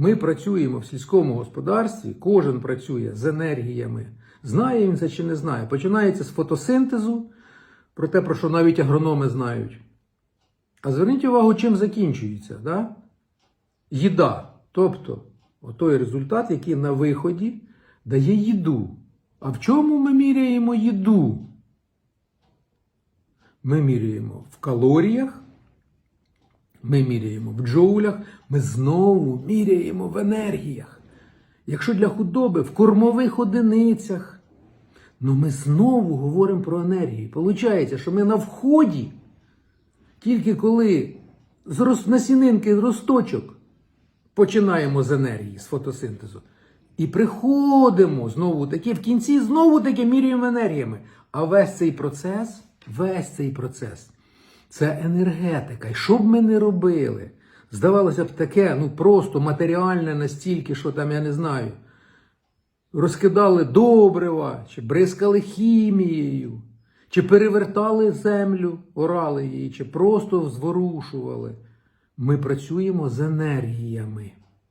ми працюємо в сільському господарстві, кожен працює з енергіями. Знає він це чи не знає. Починається з фотосинтезу, про те, про що навіть агрономи знають. А зверніть увагу, чим закінчується. Да? Їда. Тобто, той результат, який на виході дає їду. А в чому ми міряємо їду? Ми міряємо в калоріях, ми міряємо в джоулях, ми знову міряємо в енергіях. Якщо для худоби в кормових одиницях, ну ми знову говоримо про енергії. Получається, що ми на вході, тільки коли з насінинки росточок починаємо з енергії, з фотосинтезу. І приходимо знову таки, в кінці знову таки міряємо енергіями. А весь цей процес, весь цей процес це енергетика. І що б ми не робили? Здавалося б, таке, ну просто матеріальне настільки, що там, я не знаю, розкидали добрива, чи бризкали хімією, чи перевертали землю, орали її, чи просто зворушували. Ми працюємо з енергіями.